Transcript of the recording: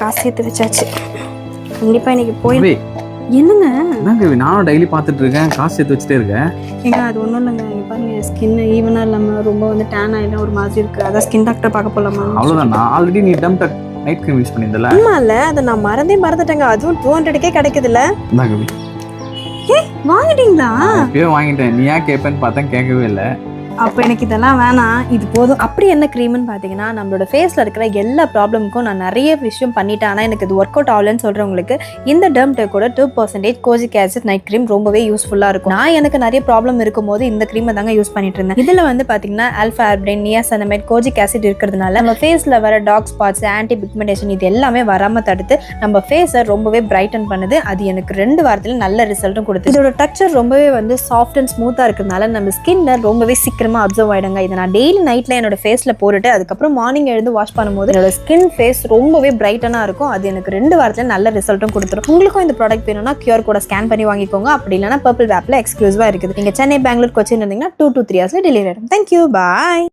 காசு சேர்த்து வச்சாச்சு கண்டிப்பா இன்னைக்கு போய் என்னங்க? என்னங்க டெய்லி பார்த்துட்டு இருக்கேன். காசு சேர்த்து வச்சுட்டே இருக்கேன் ஏங்க அது ஒன்றும் இல்லைங்க. பாருங்க ஸ்கின் ஈவனாக இல்லாமல் ரொம்ப வந்து டேன் ஆகிடும் ஒரு மாதிரி இருக்குது அதான் ஸ்கின் டாக்டர் பார்க்க போகலாமா அவ்வளோதான் நான் ஆல்ரெடி நீ டம் நைட் க்ரீம் இல்லை அதை நான் மறந்தே மறந்துட்டேங்க. அதுவும் டூ ஹண்ட்ரடுக்கே கிடைக்குதுல்ல. கவி வாங்கிட்டீங்களா? இப்பயே வாங்கிட்டேன். நீ ஏன் பார்த்தா கேட்கவே இல்லை. அப்போ எனக்கு இதெல்லாம் வேணாம். இது போதும். அப்படி என்ன க்ரீம்னு பார்த்தீங்கன்னா நம்மளோட ஃபேஸில் இருக்கிற எல்லா ப்ராப்ளமுக்கும் நான் நிறைய விஷயம் பண்ணிட்டேன். ஆனால் எனக்கு இது ஒர்க் அவுட் ஆகலன்னு சொல்கிறவங்களுக்கு இந்த டெர்ம் கூட two percentage kojic acid night cream ரொம்பவே யூஸ்ஃபுல்லாக இருக்கும். நான் எனக்கு நிறைய ப்ராப்ளம் இருக்கும்போது இந்த க்ரீமை தாங்க யூஸ் பண்ணிட்டு இருந்தேன். இதில் வந்து பார்த்தீங்கன்னா alpha arbutin niacinamide kojic acid இருக்கிறதுனால நம்ம ஃபேஸில் வர டாக் ஸ்பாட்ஸ் ஆன்டி பிக்மெண்டேஷன் இது எல்லாமே வராமல் தடுத்து நம்ம ஃபேஸை ரொம்பவே பிரைட்டன் பண்ணுது. அது எனக்கு ரெண்டு வாரத்தில் நல்ல ரிசல்ட்டும் கொடுத்து இதோட டெக்ஸ்சர் ரொம்பவே வந்து சாஃப்ட் அண்ட் ஸ்மூத்தாக இருக்கிறதுனால நம்ம ஸ்கின்ல ரொம்பவே சீக்கிரமாக அப்சர்வ் ஆகிடுங்க இதை நான் டெய்லி நைட்டில் என்னோட ஃபேஸில் போட்டுட்டு அதுக்கப்புறம் மார்னிங் எழுந்து வாஷ் பண்ணும்போது என்னோட ஸ்கின் ஃபேஸ் ரொம்பவே பிரைட்டனாக இருக்கும். அது எனக்கு ரெண்டு வாரத்தில் நல்ல ரிசல்ட்டும் கொடுத்துரும். உங்களுக்கும் இந்த ப்ராடக்ட் வேணும்னா கியூஆர் கூட ஸ்கேன் பண்ணி வாங்கிக்கோங்க. அப்படி இல்லைனா பர்பிள் வேப்பில் எக்ஸ்க்ளூசிவாக இருக்குது. நீங்கள் சென்னை பெங்களூர் கொச்சின் இருந்தீங்கன்னா டூ டூ த்ரீ ஹவர்ஸில் டெலிவரி ஆகிடும் தேங்க்யூ பாய்